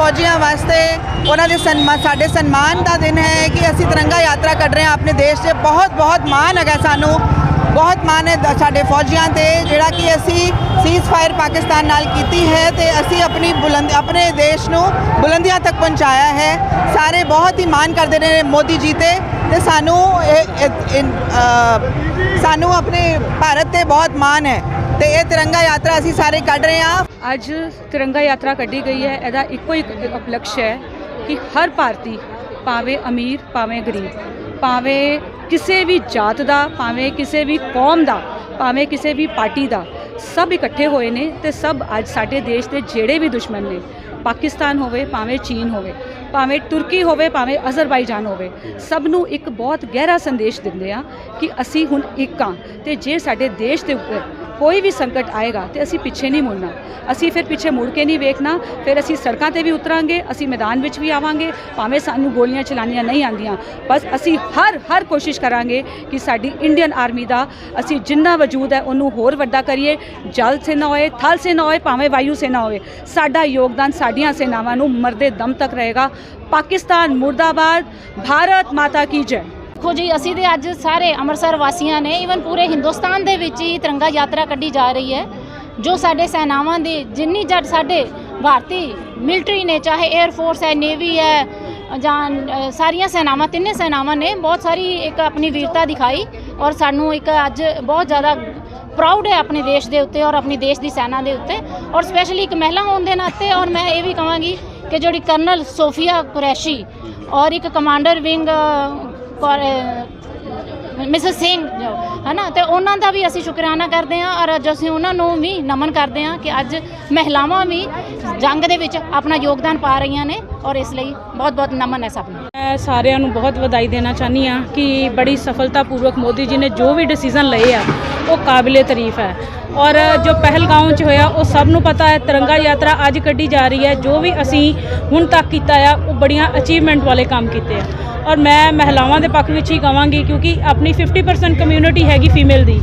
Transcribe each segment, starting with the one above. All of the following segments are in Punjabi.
ਫੌਜੀਆਂ ਵਾਸਤੇ ਉਹਨਾਂ ਦੇ ਸਨਮਾਨ ਸਾਡੇ ਸਨਮਾਨ ਦਾ ਦਿਨ ਹੈ ਕਿ ਅਸੀਂ ਤਿਰੰਗਾ ਯਾਤਰਾ ਕੱਢ ਰਹੇ ਹਾਂ ਆਪਣੇ ਦੇਸ਼ 'ਤੇ ਬਹੁਤ ਬਹੁਤ ਮਾਣ ਹੈਗਾ ਸਾਨੂੰ। ਬਹੁਤ ਮਾਣ ਹੈ ਸਾਡੇ ਫੌਜੀਆਂ ਤੇ, ਜਿਹੜਾ ਕਿ ਅਸੀਂ ਸੀਜ਼ ਫਾਇਰ ਪਾਕਿਸਤਾਨ ਨਾਲ ਕੀਤੀ ਹੈ ਤੇ ਅਸੀਂ ਆਪਣੀ ਬੁਲੰਦ, ਆਪਣੇ ਦੇਸ਼ ਨੂੰ ਬੁਲੰਦੀਆਂ ਤੱਕ ਪਹੁੰਚਾਇਆ ਹੈ। ਸਾਰੇ ਬਹੁਤ ਹੀ ਮਾਣ ਕਰਦੇ ਨੇ ਮੋਦੀ ਜੀ ਤੇ ਤੇ ਸਾਨੂੰ ਇਹ- ਸਾਨੂੰ ਆਪਣੇ ਭਾਰਤ ਤੇ ਬਹੁਤ ਮਾਣ ਹੈ। ਤੇ ਇਹ ਤਿਰੰਗਾ ਯਾਤਰਾ ਅਸੀਂ ਸਾਰੇ ਕੱਢ ਰਹੇ ਹਾਂ। ਅੱਜ ਤਿਰੰਗਾ ਯਾਤਰਾ ਕੱਢੀ ਗਈ ਹੈ। ਇਹਦਾ ਇੱਕੋ ਇੱਕ ਉਪਲਕਸ਼ ਹੈ ਕਿ ਹਰ ਭਾਰਤੀ ਭਾਵੇਂ ਅਮੀਰ, ਭਾਵੇਂ ਗਰੀਬ, ਭਾਵੇਂ ਕਿਸੇ ਵੀ ਜਾਤ ਦਾ, ਭਾਵੇਂ ਕਿਸੇ ਵੀ ਕੌਮ ਦਾ, ਭਾਵੇਂ ਕਿਸੇ ਵੀ ਪਾਰਟੀ ਦਾ, ਸਭ ਇਕੱਠੇ ਹੋਏ ਨੇ ਤੇ ਸਭ ਅੱਜ ਸਾਡੇ ਦੇਸ਼ ਦੇ ਜਿਹੜੇ ਵੀ ਦੁਸ਼ਮਣ ਨੇ, ਪਾਕਿਸਤਾਨ ਹੋਵੇ, ਭਾਵੇਂ ਚੀਨ ਹੋਵੇ, ਭਾਵੇਂ ਤੁਰਕੀ ਹੋਵੇ, ਭਾਵੇਂ ਅਜ਼ਰਬਾਈਜਾਨ ਹੋਵੇ, ਸਭ ਨੂੰ ਇੱਕ ਬਹੁਤ ਗਹਿਰਾ ਸੰਦੇਸ਼ ਦਿੰਦੇ ਆ ਕਿ ਅਸੀਂ ਹੁਣ ਇੱਕ ਹਾਂ ਤੇ ਜੇ ਸਾਡੇ ਦੇਸ਼ ਦੇ ਉੱਪਰ ਕੋਈ ਵੀ ਸੰਕਟ ਆਏਗਾ ਤੇ ਅਸੀਂ ਪਿੱਛੇ ਨਹੀਂ ਮੁੜਨਾ। ਅਸੀਂ ਫਿਰ ਪਿੱਛੇ ਮੁੜ ਕੇ ਨਹੀਂ ਵੇਖਣਾ। ਫਿਰ ਅਸੀਂ ਸੜਕਾਂ ਤੇ ਵੀ ਉਤਰਾਂਗੇ, ਅਸੀਂ ਮੈਦਾਨ ਵਿੱਚ ਵੀ ਆਵਾਂਗੇ। ਭਾਵੇਂ ਸਾਨੂੰ ਗੋਲੀਆਂ ਚਲਾਉਣੀਆਂ ਨਹੀਂ ਆਉਂਦੀਆਂ, ਬਸ ਅਸੀਂ ਹਰ ਹਰ ਕੋਸ਼ਿਸ਼ ਕਰਾਂਗੇ ਕਿ ਸਾਡੀ ਇੰਡੀਅਨ ਆਰਮੀ ਦਾ ਅਸੀਂ ਜਿੰਨਾ ਵਜੂਦ ਹੈ ਉਹਨੂੰ ਹੋਰ ਵੱਡਾ ਕਰੀਏ। ਜਲ ਸੈਨਾ ਹੋਏ, ਥਲ ਸੈਨਾ ਹੋਏ, ਭਾਵੇਂ ਵਾਯੂ ਸੈਨਾ ਹੋਵੇ, ਸਾਡਾ ਯੋਗਦਾਨ ਸਾਡੀਆਂ ਸੈਨਾਵਾਂ ਨੂੰ ਮਰਦੇ ਦਮ ਤੱਕ ਰਹੇਗਾ। ਪਾਕਿਸਤਾਨ ਮੁਰਦਾਬਾਦ, ਭਾਰਤ ਮਾਤਾ ਕੀ ਜੈ। ਦੇਖੋ ਜੀ, ਅਸੀਂ ਤੇ ਅੱਜ ਸਾਰੇ ਅੰਮ੍ਰਿਤਸਰ ਵਾਸੀਆਂ ਨੇ ਈਵਨ ਪੂਰੇ ਹਿੰਦੁਸਤਾਨ ਦੇ ਵਿੱਚ ਹੀ ਤਿਰੰਗਾ ਯਾਤਰਾ ਕੱਢੀ ਜਾ ਰਹੀ ਹੈ, ਜੋ ਸਾਡੇ ਸੈਨਾਵਾਂ ਦੀ ਜਿੰਨੀ ਜੱਟ ਸਾਡੇ ਭਾਰਤੀ ਮਿਲਟਰੀ ਨੇ, ਚਾਹੇ 에ਅਰ ਫੋਰਸ ਹੈ ਨੇਵੀ ਹੈ, ਜਾਂ ਸਾਰੀਆਂ ਸੈਨਾਵਾਂ, ਤਿੰਨੇ ਸੈਨਾਵਾਂ ਨੇ ਬਹੁਤ ਸਾਰੀ ਇੱਕ ਆਪਣੀ ਵੀਰਤਾ ਦਿਖਾਈ ਔਰ ਸਾਨੂੰ ਇੱਕ ਅੱਜ ਬਹੁਤ ਜ਼ਿਆਦਾ ਪ੍ਰਾਊਡ ਹੈ ਆਪਣੇ ਦੇਸ਼ ਦੇ ਉੱਤੇ ਔਰ ਆਪਣੀ ਦੇਸ਼ ਦੀ ਸੈਨਾ ਦੇ ਉੱਤੇ ਔਰ ਸਪੈਸ਼ਲੀ ਇੱਕ ਮਹਿਲਾ ਹੋਣ ਦੇ ਨਾਤੇ ਔਰ ਮੈਂ ਇਹ ਵੀ ਕਹਾਂਗੀ ਕਿ ਜਿਹੜੀ ਕਰਨਲ ਸੋਫੀਆ ਕੁਰੈਸ਼ੀ ਔਰ ਇੱਕ ਕਮਾਂਡਰ ਵਿੰਗ ਮਿਸਿਸ ਸਿੰਘ ਜੋ, ਹਨਾ? ਤੇ ਉਹਨਾਂ ਦਾ ਵੀ ਅਸੀਂ ਸ਼ੁਕਰਾਨਾ ਕਰਦੇ ਹਾਂ ਔਰ ਅੱਜ ਅਸੀਂ ਉਹਨਾਂ ਨੂੰ ਵੀ ਨਮਨ ਕਰਦੇ ਹਾਂ ਕਿ ਅੱਜ ਮਹਿਲਾਵਾਂ ਵੀ ਜੰਗ ਦੇ ਵਿੱਚ ਆਪਣਾ ਯੋਗਦਾਨ ਪਾ ਰਹੀਆਂ ਨੇ ਔਰ ਇਸ ਲਈ ਬਹੁਤ ਬਹੁਤ ਨਮਨ ਹੈ ਸਭ ਨੂੰ। ਮੈਂ ਸਾਰਿਆਂ ਨੂੰ ਬਹੁਤ ਵਧਾਈ ਦੇਣਾ ਚਾਹਨੀ ਆ ਕਿ ਬੜੀ ਸਫਲਤਾਪੂਰਵਕ ਮੋਦੀ ਜੀ ਨੇ ਜੋ ਵੀ ਡਿਸੀਜਨ ਲਏ ਆ, ਉਹ ਕਾਬਿਲੇ ਤਾਰੀਫ ਹੈ। ਔਰ ਜੋ ਪਹਿਲਗਾਉਂ 'ਚ ਹੋਇਆ, ਉਹ ਸਭ ਨੂੰ ਪਤਾ ਹੈ, ਤਿਰੰਗਾ ਯਾਤਰਾ ਅੱਜ ਕੱਢੀ ਜਾ ਰਹੀ ਹੈ। ਜੋ ਵੀ ਅਸੀਂ ਹੁਣ ਤੱਕ ਕੀਤਾ ਆ, ਉਹ ਬੜੀਆਂ ਅਚੀਵਮੈਂਟ ਵਾਲੇ ਕੰਮ ਕੀਤੇ ਆ। ਔਰ ਮੈਂ ਮਹਿਲਾਵਾਂ ਦੇ ਪੱਖ ਵਿੱਚ ਹੀ ਕਵਾਂਗੀ ਕਿਉਂਕਿ ਆਪਣੀ 50% ਕਮਿਊਨਿਟੀ ਹੈਗੀ ਫੀਮੇਲ ਦੀ।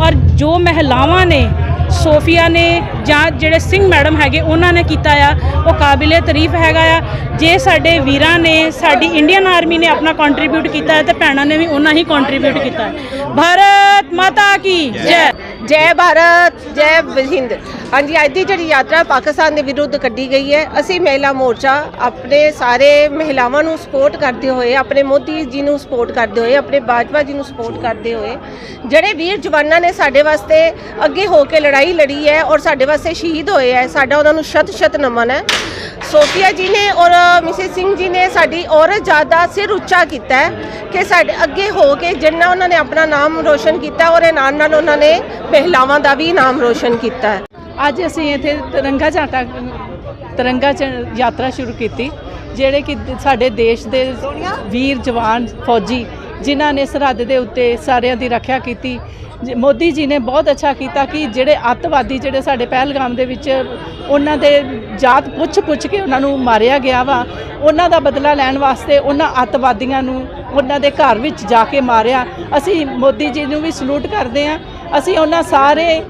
ਔਰ ਜੋ ਮਹਿਲਾਵਾਂ ਨੇ, ਸੋਫੀਆ ਨੇ ਜਾਂ ਜਿਹੜੇ ਸਿੰਘ ਮੈਡਮ ਹੈਗੇ, ਉਹਨਾਂ ਨੇ ਕੀਤਾ ਆ, ਉਹ ਕਾਬਿਲੇ ਤਾਰੀਫ ਹੈਗਾ ਆ। ਜੇ ਸਾਡੇ ਵੀਰਾਂ ਨੇ, ਸਾਡੀ ਇੰਡੀਅਨ ਆਰਮੀ ਨੇ ਆਪਣਾ ਕੰਟਰੀਬਿਊਟ ਕੀਤਾ ਹੈ, ਤੇ ਭੈਣਾਂ ਨੇ ਵੀ ਉਹਨਾਂ ਹੀ ਕੰਟਰੀਬਿਊਟ ਕੀਤਾ ਹੈ। ਭਾਰਤ ਮਾਤਾ ਕੀ ਜੈ। ਜੈ ਭਾਰਤ, ਜੈ ਹਿੰਦ। ਹਾਂਜੀ, ਅੱਜ ਦੀ ਜਿਹੜੀ ਯਾਤਰਾ ਪਾਕਿਸਤਾਨ ਦੇ ਵਿਰੁੱਧ ਕੱਢੀ ਗਈ ਹੈ। ਅਸੀਂ ਮਹਿਲਾ ਮੋਰਚਾ ਆਪਣੇ ਸਾਰੇ ਮਹਿਲਾਵਾਂ ਨੂੰ ਸਪੋਰਟ ਕਰਦੇ ਹੋਏ, ਆਪਣੇ ਮੋਦੀ ਜੀ ਨੂੰ ਸਪੋਰਟ ਕਰਦੇ ਹੋਏ, ਆਪਣੇ ਬਾਜਵਾ ਜੀ ਨੂੰ ਸਪੋਰਟ ਕਰਦੇ ਹੋਏ, ਜਿਹੜੇ ਵੀਰ ਜਵਾਨਾਂ ਨੇ ਸਾਡੇ ਵਾਸਤੇ ਅੱਗੇ ਹੋ ਕੇ ਲੜਾਈ ਲੜੀ ਹੈ ਔਰ ਸਾਡੇ ਵਾਸਤੇ ਸ਼ਹੀਦ ਹੋਏ ਹੈ, ਸਾਡਾ ਉਹਨਾਂ ਨੂੰ ਸ਼ਤ ਸ਼ਤ ਨਮਨ ਹੈ। ਸੋਫੀਆ ਜੀ ਨੇ ਔਰ ਮਿਸਿਸ ਸਿੰਘ ਜੀ ਨੇ ਸਾਡੀ ਔਰਤ ਜਾਤ ਦਾ ਸਿਰ ਉੱਚਾ ਕੀਤਾ ਹੈ ਕਿ ਸਾਡੇ ਅੱਗੇ ਹੋ ਕੇ ਜਿੰਨਾ ਉਹਨਾਂ ਨੇ ਆਪਣਾ ਨਾਮ ਰੋਸ਼ਨ ਕੀਤਾ ਔਰ ਇਹ ਨਾਲ ਨਾਲ ਉਹਨਾਂ ਨੇ ਮਹਿਲਾਵਾਂ ਦਾ ਵੀ ਨਾਮ ਰੋਸ਼ਨ ਕੀਤਾ ਹੈ। ਅੱਜ ਅਸੀਂ ਇੱਥੇ ਤਿਰੰਗਾ ਝਾਟਾ ਤਿਰੰਗਾ ਚ ਯਾਤਰਾ ਸ਼ੁਰੂ ਕੀਤੀ ਜਿਹੜੇ ਕਿ ਸਾਡੇ ਦੇਸ਼ ਦੇ ਵੀਰ ਜਵਾਨ ਫੌਜੀ ਜਿਨ੍ਹਾਂ ਨੇ ਸਰਹੱਦ ਦੇ ਉੱਤੇ ਸਾਰਿਆਂ ਦੀ ਰੱਖਿਆ ਕੀਤੀ ਮੋਦੀ ਜੀ ਨੇ ਬਹੁਤ ਅੱਛਾ ਕੀਤਾ ਕਿ ਜਿਹੜੇ ਅੱਤਵਾਦੀ ਜਿਹੜੇ ਸਾਡੇ ਪਹਿਲਗਾਮ ਦੇ ਵਿੱਚ ਉਹਨਾਂ ਦੇ ਜਾਤ ਪੁੱਛ ਪੁੱਛ ਕੇ ਉਹਨਾਂ ਨੂੰ ਮਾਰਿਆ ਗਿਆ ਵਾ। ਉਹਨਾਂ ਦਾ ਬਦਲਾ ਲੈਣ ਵਾਸਤੇ ਉਹਨਾਂ ਅੱਤਵਾਦੀਆਂ ਨੂੰ ਉਹਨਾਂ ਦੇ ਘਰ ਵਿੱਚ ਜਾ ਕੇ ਮਾਰਿਆ। ਅਸੀਂ ਮੋਦੀ ਜੀ ਨੂੰ ਵੀ ਸਲੂਟ ਕਰਦੇ ਹਾਂ। ਅਸੀਂ ਉਹਨਾਂ ਸਾਰੇ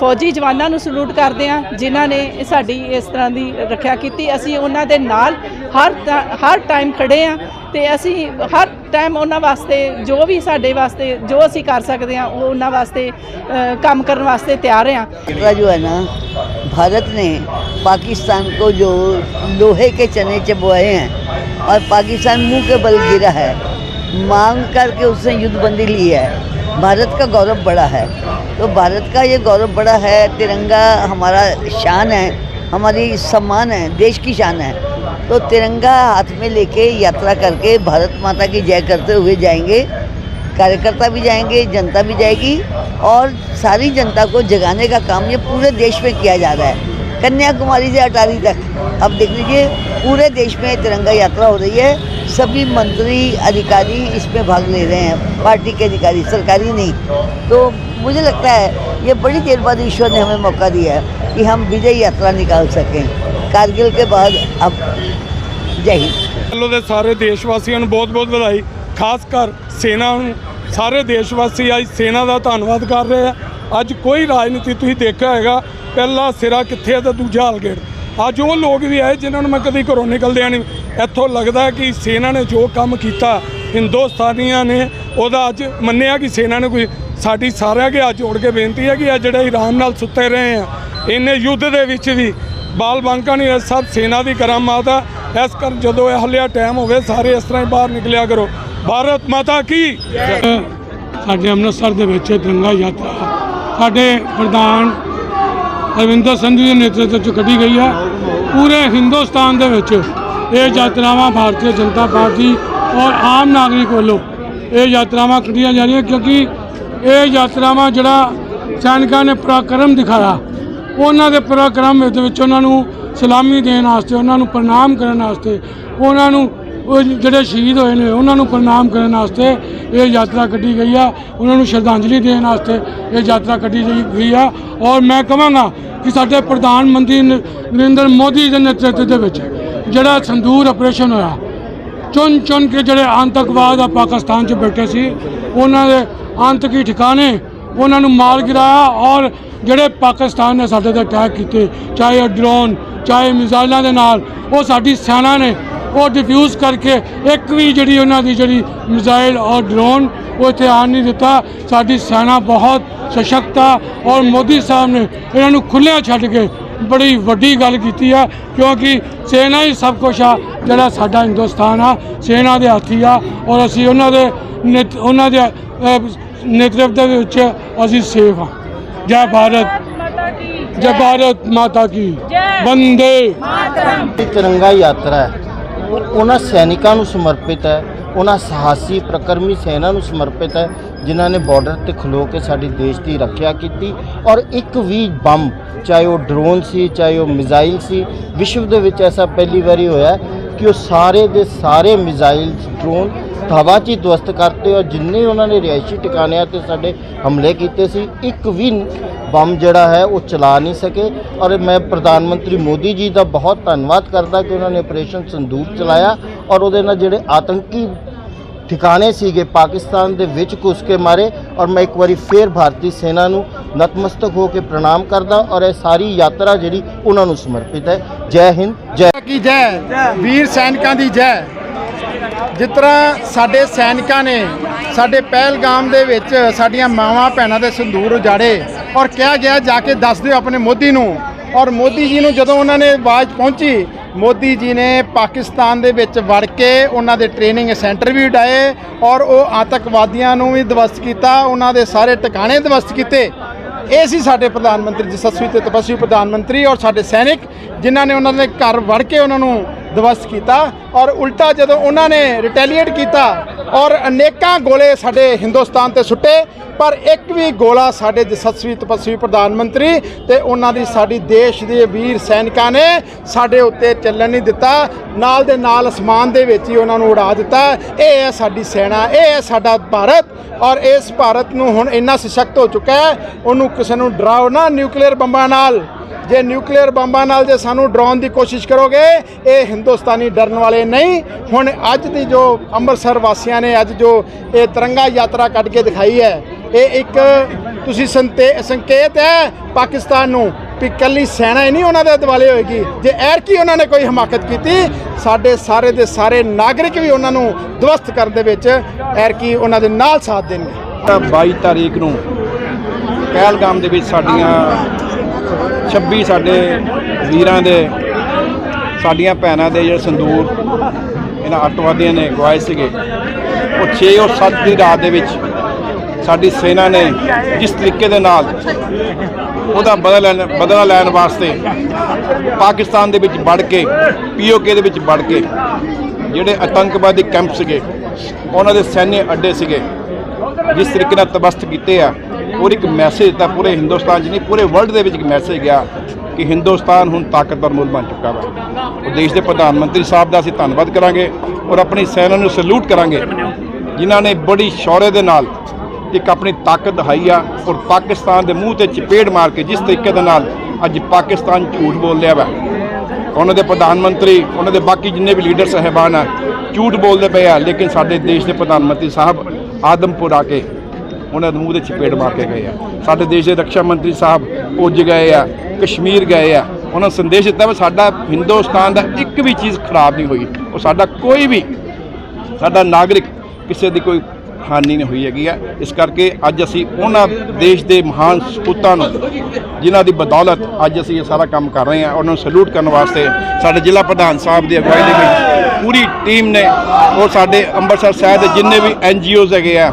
ਫੌਜੀ ਜਵਾਨਾਂ ਨੂੰ ਸਲੂਟ ਕਰਦੇ ਹਾਂ ਜਿਨ੍ਹਾਂ ਨੇ ਸਾਡੀ ਇਸ ਤਰ੍ਹਾਂ ਦੀ ਰੱਖਿਆ ਕੀਤੀ। ਅਸੀਂ ਉਹਨਾਂ ਦੇ ਨਾਲ ਹਰ ਟ- ਹਰ ਟਾਈਮ ਖੜੇ ਹਾਂ ਤੇ ਅਸੀਂ ਹਰ ਟਾਈਮ ਉਹਨਾਂ ਵਾਸਤੇ ਜੋ ਵੀ ਸਾਡੇ ਵਾਸਤੇ ਜੋ ਅਸੀਂ ਕਰ ਸਕਦੇ ਹਾਂ ਉਹ ਉਹਨਾਂ ਵਾਸਤੇ ਅ, ਕੰਮ ਕਰਨ ਵਾਸਤੇ ਤਿਆਰ ਹਾਂ यात्रा जो है ना भारत ने पाकिस्तान को जो लोहे के चने चबवाए हैं और पाकिस्तान मुंह के बल गिरा है मांग करके उसने युद्धबंदी ली है भारत का गौरव बड़ा है तो भारत का ये गौरव बड़ा है तिरंगा हमारा शान है हमारी सम्मान है देश की शान है तो तिरंगा हाथ में लेके यात्रा करके भारत माता की जय करते हुए जाएँगे। कार्यकर्ता भी जाएँगे, जनता भी जाएगी और सारी जनता को जगाने का काम ये पूरे देश में किया जा रहा है। कन्याकुमारी से अटारी तक। अब देख लीजिए, पूरे देश में तिरंगा यात्रा हो रही है। सभी मंत्री, अधिकारी इसमें भाग ले रहे हैं। पार्टी के अधिकारी, सरकारी नहीं। तो मुझे लगता है, ये बड़ी देर बाद ईश्वर ने हमें मौका दिया है कि हम विजय यात्रा निकाल सकें। कारगिल के बाद अब जय हिंद ਵੱਲੋਂ ਦੇ ਸਾਰੇ ਦੇਸ਼ ਵਾਸੀਆਂ ਨੂੰ ਬਹੁਤ-ਬਹੁਤ ਵਧਾਈ ਖਾਸ ਕਰ ਸੈਨਾ ਨੂੰ ਸਾਰੇ ਦੇਸ਼ ਵਾਸੀ ਅੱਜ ਸੈਨਾ ਦਾ ਧੰਨਵਾਦ ਕਰ ਰਹੇ ਆ ਅੱਜ ਕੋਈ ਰਾਜਨੀਤੀ ਤੁਸੀਂ ਦੇਖਿਆ ਹੋਏਗਾ ਪਹਿਲਾ ਸਿਰਾ ਕਿੱਥੇ ਹੈ ਤੇ ਦੂਜਾ ਹਲਗੇੜ ਅੱਜ ਉਹ ਲੋਕ ਵੀ ਆਏ ਜਿਨ੍ਹਾਂ ਨੂੰ ਮੈਂ ਕਦੀ ਘਰੋਂ ਨਿਕਲਦਿਆਂ ਨਹੀਂ ਇੱਥੋਂ ਲੱਗਦਾ ਕਿ ਸੈਨਾ ਨੇ ਜੋ ਕੰਮ ਕੀਤਾ ਹਿੰਦੁਸਤਾਨੀਆਂ ਨੇ ਉਹਦਾ ਅੱਜ ਮੰਨਿਆ ਕਿ ਸੈਨਾ ਨੇ ਕੋਈ ਸਾਡੀ ਸਾਰਿਆਂ ਕੇ ਹੱਥ ਜੋੜ ਕੇ ਬੇਨਤੀ ਹੈ ਕਿ ਇਹ ਜਿਹੜੇ ਆਰਾਮ ਨਾਲ ਸੁੱਤੇ ਰਹੇ ਆ ਇੰਨੇ ਯੁੱਧ ਦੇ ਵਿੱਚ ਵੀ ਬਾਲ ਬਾਂਕਾ ਨਹੀਂ ਇਹ ਸਭ ਸੈਨਾ ਦੀ ਕਰਾਮਾਤ ਆ। ਇਸ ਕਰ ਜਦੋਂ ਇਹ ਹੱਲਿਆ ਟਾਈਮ ਹੋਵੇ, ਸਾਰੇ ਇਸ ਤਰ੍ਹਾਂ ਹੀ ਬਾਹਰ ਨਿਕਲਿਆ ਕਰੋ। ਭਾਰਤ ਮਾਤਾ ਕੀ? ਸਾਡੇ ਅੰਮ੍ਰਿਤਸਰ ਦੇ ਵਿੱਚ ਤਿਰੰਗਾ ਯਾਤਰਾ। ਸਾਡੇ ਪ੍ਰਧਾਨ ਅਰਵਿੰਦਰ ਸੰਧੂ ਦੇ ਨੇਤਰਤਵ 'ਚ ਕੱਢੀ ਗਈ ਹੈ ਪੂਰੇ ਹਿੰਦੁਸਤਾਨ ਦੇ ਵਿੱਚ ਇਹ ਯਾਤਰਾਵਾਂ ਭਾਰਤੀ ਜਨਤਾ ਪਾਰਟੀ ਔਰ ਆਮ ਨਾਗਰਿਕ ਵੱਲੋਂ ਇਹ ਯਾਤਰਾਵਾਂ ਕੱਢੀਆਂ ਜਾ ਰਹੀਆਂ ਕਿਉਂਕਿ ਇਹ ਯਾਤਰਾਵਾਂ ਜਿਹੜਾ ਸੈਨਿਕਾਂ ਨੇ ਪਰਾਕਰਮ ਦਿਖਾਇਆ। ਉਹਨਾਂ ਦੇ ਪਰਾਕਰਮ ਦੇ ਵਿੱਚ ਉਹਨਾਂ ਨੂੰ ਸਲਾਮੀ ਦੇਣ ਵਾਸਤੇ, ਉਹਨਾਂ ਨੂੰ ਪ੍ਰਣਾਮ ਕਰਨ ਵਾਸਤੇ, ਉਹਨਾਂ ਨੂੰ, ਉਹ ਜਿਹੜੇ ਸ਼ਹੀਦ ਹੋਏ ਨੇ, ਉਹਨਾਂ ਨੂੰ ਪ੍ਰਣਾਮ ਕਰਨ ਵਾਸਤੇ ਇਹ ਯਾਤਰਾ ਕੱਢੀ ਗਈ ਆ। ਉਹਨਾਂ ਨੂੰ ਸ਼ਰਧਾਂਜਲੀ ਦੇਣ ਵਾਸਤੇ ਇਹ ਯਾਤਰਾ ਕੱਢੀ ਗਈ- ਗਈ ਆ। ਔਰ ਮੈਂ ਕਹਾਂਗਾ ਕਿ ਸਾਡੇ ਪ੍ਰਧਾਨ ਮੰਤਰੀ ਨ- ਨਰਿੰਦਰ ਮੋਦੀ ਦੇ ਨੇਤਰਤਵ ਦੇ ਵਿੱਚ ਜਿਹੜਾ ਸੰਦੂਰ ਆਪਰੇਸ਼ਨ ਹੋਇਆ, ਚੁਣ ਚੁਣ ਕੇ ਜਿਹੜੇ ਆਤੰਕਵਾਦ ਆ ਪਾਕਿਸਤਾਨ 'ਚ ਬੈਠੇ ਸੀ, ਉਹਨਾਂ ਦੇ ਆਤੰਕੀ ਠਿਕਾਣੇ ਉਹਨਾਂ ਨੂੰ ਮਾਰ ਗਿਰਾਇਆ ਔਰ ਜਿਹੜੇ ਪਾਕਿਸਤਾਨ ਨੇ ਸਾਡੇ ਤੇ ਅਟੈਕ ਕੀਤੇ, ਚਾਹੇ ਉਹ ਡਰੋਨ ਚਾਹੇ ਮਿਜ਼ਾਈਲਾਂ ਦੇ ਨਾਲ, ਉਹ ਸਾਡੀ ਸੈਨਾ ਨੇ ਉਹ ਡਿਫਿਊਜ਼ ਕਰਕੇ ਇੱਕ ਵੀ ਜਿਹੜੀ ਉਹਨਾਂ ਦੀ ਜਿਹੜੀ ਮਿਜ਼ਾਈਲ ਔਰ ਡਰੋਨ ਉਹ ਇੱਥੇ ਆਉਣ ਨਹੀਂ ਦਿੱਤਾ। ਸਾਡੀ ਸੈਨਾ ਬਹੁਤ ਸਸ਼ਕਤ ਆ ਔਰ ਮੋਦੀ ਸਾਹਿਬ ਨੇ ਇਹਨਾਂ ਨੂੰ ਖੁੱਲ੍ਹਿਆ ਛੱਡ ਕੇ ਬੜੀ ਵੱਡੀ ਗੱਲ ਕੀਤੀ ਆ, ਕਿਉਂਕਿ ਸੈਨਾ ਹੀ ਸਭ ਕੁਛ ਆ, ਜਿਹੜਾ ਸਾਡਾ ਹਿੰਦੁਸਤਾਨ ਆ, ਸੈਨਾ ਦੇ ਹਾਥੀ ਆ ਔਰ ਅਸੀਂ ਉਹਨਾਂ ਦੇ ਨੇਤ- ਉਹਨਾਂ ਦੇ ਨੇਤਰਤਵ ਦੇ ਵਿੱਚ ਅਸੀਂ ਸੇਫ ਆ ਜੈ ਭਾਰਤ। ਜੈ ਭਾਰਤ ਮਾਤਾ ਕੀ। ਵੰਦੇ ਇਹ ਤਿਰੰਗਾ ਯਾਤਰਾ ਹੈ। ਉਹ ਉਹਨਾਂ ਸੈਨਿਕਾਂ ਨੂੰ ਸਮਰਪਿਤ ਹੈ। ਉਹਨਾਂ ਸਾਹਸੀ ਪ੍ਰਕਰਮੀ ਸੈਨਾ ਨੂੰ ਸਮਰਪਿਤ ਹੈ ਜਿਨ੍ਹਾਂ ਨੇ ਬਾਰਡਰ ਤੇ ਖਲੋ ਕੇ ਸਾਡੇ ਦੇਸ਼ ਦੀ ਰੱਖਿਆ ਕੀਤੀ। ਔਰ ਇੱਕ ਵੀ ਬੰਬ ਚਾਹੇ ਉਹ ਡਰੋਨ ਸੀ ਚਾਹੇ ਉਹ ਮਿਜ਼ਾਈਲ ਸੀ ਵਿਸ਼ਵ ਦੇ ਵਿੱਚ ਐਸਾ ਪਹਿਲੀ ਵਾਰੀ ਹੋਇਆ ਹੈ ਕਿ ਉਹ ਸਾਰੇ ਦੇ ਸਾਰੇ ਮਿਜ਼ਾਈਲ ਡਰੋਨ ਹਵਾ 'ਚ ਹੀ ਦਵਸਤ ਕਰਤੇ ਔਰ ਜਿੰਨੇ ਉਹਨਾਂ ਨੇ ਰਿਹਾਇਸ਼ੀ ਟਿਕਾਣਿਆਂ ਤੇ ਸਾਡੇ ਹਮਲੇ ਕੀਤੇ ਸੀ ਇੱਕ ਵੀ ਬੰਬ ਜਿਹੜਾ ਹੈ ਉਹ ਚਲਾ ਨਹੀਂ ਸਕੇ ਔਰ ਮੈਂ ਪ੍ਰਧਾਨ ਮੰਤਰੀ ਮੋਦੀ ਜੀ ਦਾ ਬਹੁਤ ਧੰਨਵਾਦ ਕਰਦਾ ਕਿ ਉਹਨਾਂ ਨੇ ਆਪਰੇਸ਼ਨ ਸੰਦੂਕ ਚਲਾਇਆ ਔਰ ਉਹਦੇ ਨਾਲ ਜਿਹੜੇ ਆਤੰਕੀ ਠਿਕਾਣੇ ਸੀਗੇ ਪਾਕਿਸਤਾਨ ਦੇ ਵਿੱਚ ਘੁਸ ਕੇ ਮਾਰੇ ਔਰ ਮੈਂ ਇੱਕ ਵਾਰੀ ਫੇਰ ਭਾਰਤੀ ਸੈਨਾ ਨੂੰ ਨਤਮਸਤਕ ਹੋ ਕੇ ਪ੍ਰਣਾਮ ਕਰਦਾ ਔਰ ਇਹ ਸਾਰੀ ਯਾਤਰਾ ਜਿਹੜੀ ਉਹਨਾਂ ਨੂੰ ਸਮਰਪਿਤ ਹੈ ਜੈ ਹਿੰਦ ਜੈ ਕੀ ਜੈ ਵੀਰ ਸੈਨਿਕਾਂ ਦੀ ਜੈ ਜਿਸ ਤਰ੍ਹਾਂ ਸਾਡੇ ਸੈਨਿਕਾਂ ਨੇ ਸਾਡੇ ਪਹਿਲਗਾਮ ਦੇ ਵਿੱਚ ਸਾਡੀਆਂ ਮਾਵਾਂ ਭੈਣਾਂ ਦੇ ਸੰਦੂਰ ਉਜਾੜੇ ਔਰ ਕਿਹਾ ਗਿਆ ਜਾ ਕੇ ਦੱਸ ਦਿਓ ਆਪਣੇ ਮੋਦੀ ਨੂੰ। ਔਰ ਮੋਦੀ ਜੀ ਨੂੰ ਜਦੋਂ ਉਹਨਾਂ ਨੇ ਆਵਾਜ਼ ਪਹੁੰਚੀ, ਮੋਦੀ ਜੀ ਨੇ ਪਾਕਿਸਤਾਨ ਦੇ ਵਿੱਚ ਵੜ ਕੇ ਉਹਨਾਂ ਦੇ ਟ੍ਰੇਨਿੰਗ ਸੈਂਟਰ ਵੀ ਉਡਾਏ ਔਰ ਉਹ ਆਤੰਕਵਾਦੀਆਂ ਨੂੰ ਵੀ ਦਵਸਤ ਕੀਤਾ, ਉਹਨਾਂ ਦੇ ਸਾਰੇ ਟਿਕਾਣੇ ਦਵਸਤ ਕੀਤੇ। ਇਹ ਸੀ ਸਾਡੇ ਪ੍ਰਧਾਨ ਮੰਤਰੀ ਜਸਸਵੀ ਤੇ ਤਪਸਵੀ ਪ੍ਰਧਾਨ ਮੰਤਰੀ ਔਰ ਸਾਡੇ ਸੈਨਿਕ, ਜਿਨ੍ਹਾਂ ਨੇ ਉਹਨਾਂ ਦੇ ਘਰ ਵੜ ਕੇ ਉਹਨਾਂ ਨੂੰ ਦਵਸਤ ਕੀਤਾ ਔਰ ਉਲਟਾ ਜਦੋਂ ਉਹਨਾਂ ਨੇ ਰਿਟੈਲੀਏਟ ਕੀਤਾ ਔਰ ਅਨੇਕਾਂ ਗੋਲੇ ਸਾਡੇ ਹਿੰਦੁਸਤਾਨ ਤੇ ਸੁੱਟੇ, ਪਰ ਇੱਕ ਵੀ ਗੋਲਾ ਸਾਡੇ ਜਸਸਵੀ ਤਪਸਵੀ ਪ੍ਰਧਾਨ ਮੰਤਰੀ ਤੇ ਉਹਨਾਂ ਦੀ ਸਾਡੀ ਦੇਸ਼ ਦੇ ਵੀਰ ਸੈਨਿਕਾਂ ਨੇ ਸਾਡੇ ਉੱਤੇ ਚੱਲਣ ਨਹੀਂ ਦਿੱਤਾ, ਨਾਲ ਦੇ ਨਾਲ ਅਸਮਾਨ ਦੇ ਵਿੱਚ ਹੀ ਉਹਨਾਂ ਨੂੰ ਉਡਾ ਦਿੱਤਾ। ਇਹ ਹੈ ਸਾਡੀ ਸੈਨਾ, ਇਹ ਹੈ ਸਾਡਾ ਭਾਰਤ ਔਰ ਇਸ ਭਾਰਤ ਨੂੰ ਹੁਣ ਇੰਨਾ ਸਸ਼ਕਤ ਹੋ ਚੁੱਕਾ ਹੈ, ਉਹਨੂੰ ਕਿਸੇ ਨੂੰ ਡਰਾਓ ਨਾ ਨਿਊਕਲੀਅਰ ਬੰਬਾਂ ਨਾਲ। ਜੇ ਨਿਊਕਲੀਅਰ ਬੰਬਾਂ ਨਾਲ ਜੇ ਸਾਨੂੰ ਡਰਾਉਣ ਦੀ ਕੋਸ਼ਿਸ਼ ਕਰੋਗੇ, ਇਹ ਹਿੰਦੁਸਤਾਨੀ ਡਰਨ ਵਾਲੇ ਨਹੀਂ। ਹੁਣ ਅੱਜ ਦੀ ਜੋ ਅੰਮ੍ਰਿਤਸਰ ਵਾਸੀਆਂ ਨੇ ਅੱਜ ਜੋ ਇਹ ਤਿਰੰਗਾ ਯਾਤਰਾ ਕੱਢ ਕੇ ਦਿਖਾਈ ਹੈ, ਇਹ ਇੱਕ ਤੁਸੀਂ ਸੰਤੇ, ਸੰਕੇਤ ਹੈ ਪਾਕਿਸਤਾਨ ਨੂੰ ਵੀ ਕੱਲੀ ਸੈਨਾ ਹੀ ਨਹੀਂ ਉਹਨਾਂ ਦੇ ਦਿਵਾਲੇ ਹੋਏਗੀ। ਜੇ ਐਰ ਕੀ ਉਹਨਾਂ ਨੇ ਕੋਈ ਹਮਾਕਤ ਕੀਤੀ, ਸਾਡੇ ਸਾਰੇ ਦੇ ਸਾਰੇ ਨਾਗਰਿਕ ਵੀ ਉਹਨਾਂ ਨੂੰ ਦਵਸਤ ਕਰਨ ਦੇ ਵਿੱਚ ਐਰ ਕੀ ਉਹਨਾਂ ਦੇ ਨਾਲ ਸਾਥ ਦੇਣਗੇ। ਤਾਂ 22 ਤਾਰੀਖ ਨੂੰ ਪਹਿਲਗਾਮ ਦੇ ਵਿੱਚ ਸਾਡੀਆਂ 26 ਸਾਡੇ ਵੀਰਾਂ ਦੇ, ਸਾਡੀਆਂ ਭੈਣਾਂ ਦੇ ਜਿਹੜੇ ਸੰਦੂਰ, ਇਹਨਾਂ ਅੱਤਵਾਦੀਆਂ ਨੇ ਗਵਾਏ ਸੀਗੇ। ਉਹ 6 ਔਰ 7 ਦੀ ਰਾਤ ਦੇ ਵਿੱਚ ਸਾਡੀ ਸੈਨਾ ਨੇ ਜਿਸ ਤਰੀਕੇ ਦੇ ਨਾਲ ਉਹਦਾ ਬਦਲਾ ਲੈਣ ਬਦਲਾ ਲੈਣ ਵਾਸਤੇ ਪਾਕਿਸਤਾਨ ਦੇ ਵਿੱਚ ਵੜ ਕੇ, ਪੀਓਕੇ ਦੇ ਵਿੱਚ ਵੜ ਕੇ ਜਿਹੜੇ ਆਤੰਕਵਾਦੀ ਕੈਂਪ ਸੀਗੇ, ਉਹਨਾਂ ਦੇ ਸੈન્ય ਅੱਡੇ ਸੀਗੇ, ਜਿਸ ਤਰੀਕੇ ਨਾਲ ਤਬਸਤ ਕੀਤੇ ਆ। ਔਰ ਇੱਕ ਮੈਸੇਜ ਤਾਂ ਪੂਰੇ ਹਿੰਦੁਸਤਾਨ 'ਚ ਨਹੀਂ, ਪੂਰੇ ਵਰਲਡ ਦੇ ਵਿੱਚ ਇੱਕ ਮੈਸੇਜ ਗਿਆ ਕਿ ਹਿੰਦੁਸਤਾਨ ਹੁਣ ਤਾਕਤਵਰ ਮੁਲਕ ਬਣ ਚੁੱਕਾ ਵਾ। ਦੇਸ਼ ਦੇ ਪ੍ਰਧਾਨ ਮੰਤਰੀ ਸਾਹਿਬ ਦਾ ਅਸੀਂ ਧੰਨਵਾਦ ਕਰਾਂਗੇ ਔਰ ਆਪਣੀ ਸੈਨਾ ਨੂੰ ਸਲੂਟ ਕਰਾਂਗੇ, ਜਿਨ੍ਹਾਂ ਨੇ ਬੜੀ ਸ਼ੌਰੇ ਦੇ ਨਾਲ ਇੱਕ ਆਪਣੀ ਤਾਕਤ ਦਿਖਾਈ ਆ ਔਰ ਪਾਕਿਸਤਾਨ ਦੇ ਮੂੰਹ ਤੇ ਚਪੇੜ ਮਾਰ ਕੇ ਜਿਸ ਤਰੀਕੇ ਦੇ ਨਾਲ ਅੱਜ ਪਾਕਿਸਤਾਨ ਝੂਠ ਬੋਲ ਰਿਹਾ ਵਾ। ਉਹਨਾਂ ਦੇ ਪ੍ਰਧਾਨ ਮੰਤਰੀ, ਉਹਨਾਂ ਦੇ ਬਾਕੀ ਜਿੰਨੇ ਵੀ ਲੀਡਰ ਸਹਿਬਾਨ ਆ, ਝੂਠ ਬੋਲਦੇ ਪਏ ਆ, ਲੇਕਿਨ ਸਾਡੇ ਦੇਸ਼ ਦੇ ਪ੍ਰਧਾਨ ਮੰਤਰੀ ਸਾਹਿਬ ਆਦਮਪੁਰ ਆ ਕੇ ਉਹਨਾਂ ਦੇ ਮੂੰਹ ਦੇ ਚਪੇੜ ਮਾਰ ਕੇ ਗਏ ਆ। ਸਾਡੇ ਦੇਸ਼ ਦੇ ਰੱਖਿਆ ਮੰਤਰੀ ਸਾਹਿਬ ਪੁੱਜ ਗਏ ਆ, ਕਸ਼ਮੀਰ ਗਏ ਆ। ਉਹਨਾਂ ਨੂੰ ਸੰਦੇਸ਼ ਦਿੱਤਾ ਵੀ ਸਾਡਾ ਹਿੰਦੁਸਤਾਨ ਦਾ ਇੱਕ ਵੀ ਚੀਜ਼ ਖਰਾਬ ਨਹੀਂ ਹੋਈ। ਉਹ ਸਾਡਾ ਕੋਈ ਵੀ ਸਾਡਾ ਨਾਗਰਿਕ ਕਿਸੇ ਦੀ ਕੋਈ ਹਾਨੀ ਨਹੀਂ ਹੋਈ ਹੈਗੀ ਆ। ਇਸ ਕਰਕੇ ਅੱਜ ਅਸੀਂ ਉਹਨਾਂ ਦੇਸ਼ ਦੇ ਮਹਾਨ ਸਪੂਤਾਂ ਨੂੰ, ਜਿਨ੍ਹਾਂ ਦੀ ਬਦੌਲਤ ਅੱਜ ਅਸੀਂ ਇਹ ਸਾਰਾ ਕੰਮ ਕਰ ਰਹੇ ਹਾਂ ਉਹਨਾਂ ਨੂੰ ਸਲੂਟ ਕਰਨ ਵਾਸਤੇ ਸਾਡੇ ਜ਼ਿਲ੍ਹਾ ਪ੍ਰਧਾਨ ਸਾਹਿਬ ਦੀ ਅਗਵਾਈ ਦੇ ਵਿੱਚ ਪੂਰੀ ਟੀਮ ਨੇ ਔਰ ਸਾਡੇ ਅੰਮ੍ਰਿਤਸਰ ਸਾਹਿਬ ਦੇ ਜਿੰਨੇ ਵੀ ਐਨ ਹੈਗੇ ਆ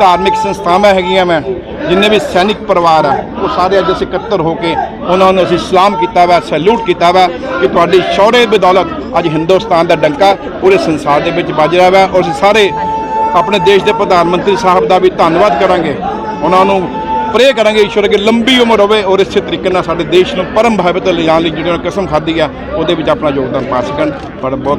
ਧਾਰਮਿਕ ਸੰਸਥਾਵਾਂ ਹੈਗੀਆਂ ਮੈਂ ਜਿੰਨੇ ਵੀ ਸੈਨਿਕ ਪਰਿਵਾਰ ਆ, ਉਹ ਸਾਰੇ ਅੱਜ ਅਸੀਂ ਇਕੱਤਰ ਹੋ ਕੇ ਉਹਨਾਂ ਨੂੰ ਅਸੀਂ ਸਲਾਮ ਕੀਤਾ ਵਾ, ਸੈਲੂਟ ਕੀਤਾ ਵਾ ਕਿ ਤੁਹਾਡੀ ਸ਼ੌਹਰੇ ਦੀ ਬਦੌਲਤ ਅੱਜ ਹਿੰਦੁਸਤਾਨ ਦਾ ਡੰਕਾ ਪੂਰੇ ਸੰਸਾਰ ਦੇ ਵਿੱਚ ਵੱਜ ਰਿਹਾ ਵਾ ਔਰ ਅਸੀਂ ਸਾਰੇ ਆਪਣੇ ਦੇਸ਼ ਦੇ ਪ੍ਰਧਾਨ ਮੰਤਰੀ ਸਾਹਿਬ ਦਾ ਵੀ ਧੰਨਵਾਦ ਕਰਾਂਗੇ। ਉਹਨਾਂ ਨੂੰ ਪ੍ਰੇ ਕਰਾਂਗੇ ਈਸ਼ਵਰ ਅੱਗੇ ਲੰਬੀ ਉਮਰ ਹੋਵੇ ਔਰ ਇਸੇ ਤਰੀਕੇ ਨਾਲ ਸਾਡੇ ਦੇਸ਼ ਨੂੰ ਪਰਮ ਭਾਵੇ ਤੇ ਲਿਜਾਣ ਲਈ ਜਿਹੜੀ ਉਹਨਾਂ ਕਸਮ ਖਾਧੀ ਆ, ਉਹਦੇ ਵਿੱਚ ਆਪਣਾ ਯੋਗਦਾਨ ਪਾ ਸਕਣ। ਪਰ ਬਹੁਤ